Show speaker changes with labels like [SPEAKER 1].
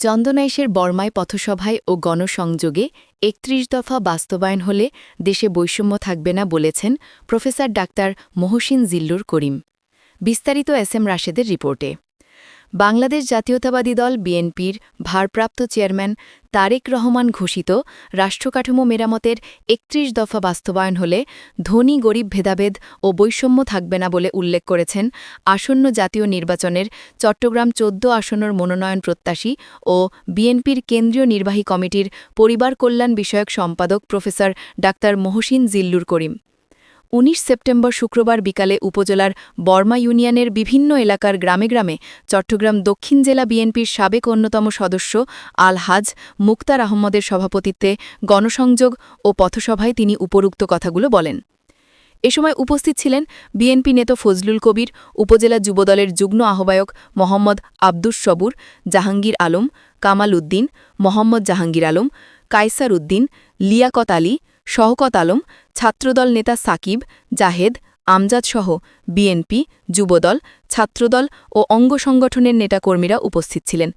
[SPEAKER 1] চন্দনাইশের বর্মায় পথসভায় ও গণসংযোগে একত্রিশ দফা বাস্তবায়ন হলে দেশে বৈষম্য থাকবে না বলেছেন প্রফেসর ডাক্তার মহসিন জিল্লুর করিম। বিস্তারিত এস এম রাশেদের রিপোর্টে। বাংলাদেশ জাতীয়তাবাদী দল বিএনপির ভারপ্রাপ্ত চেয়ারম্যান তারেক রহমান ঘোষিত রাষ্ট্রকাঠামো মেরামতের একত্রিশ দফা বাস্তবায়ন হলে ধনী, গরিব, ভেদাভেদ ও বৈষম্য থাকবে না বলে উল্লেখ করেছেন আসন্ন জাতীয় নির্বাচনের চট্টগ্রাম চোদ্দ আসনের মনোনয়ন প্রত্যাশী ও বিএনপির কেন্দ্রীয় নির্বাহী কমিটির পরিবার কল্যাণ বিষয়ক সম্পাদক professor doctor Mohsin Zillur Karim. ১৯ September শুক্রবার বিকালে উপজেলার বর্মা ইউনিয়নের বিভিন্ন এলাকার গ্রামে গ্রামে চট্টগ্রাম দক্ষিণ জেলা বিএনপির সাবেক অন্যতম সদস্য আল হাজ মুক্তার আহমদের সভাপতিত্বে গণসংযোগ ও পথসভায় তিনি উপরুক্ত কথাগুলো বলেন। এ সময় উপস্থিত ছিলেন বিএনপি নেতা ফজলুল কবির, উপজেলা যুবদলের যুগ্ম আহ্বায়ক মোহাম্মদ আব্দুস সবুর, জাহাঙ্গীর আলম, কামাল উদ্দিন, মোহাম্মদ জাহাঙ্গীর আলম, কায়সার উদ্দিন, লিয়াকত আলী শওকত আলম, ছাত্রদল নেতা সাকিব, জাহেদ আমজাদসহ বিএনপি, যুবদল, ছাত্রদল ও অঙ্গ সংগঠনের নেতাকর্মীরা উপস্থিত ছিলেন।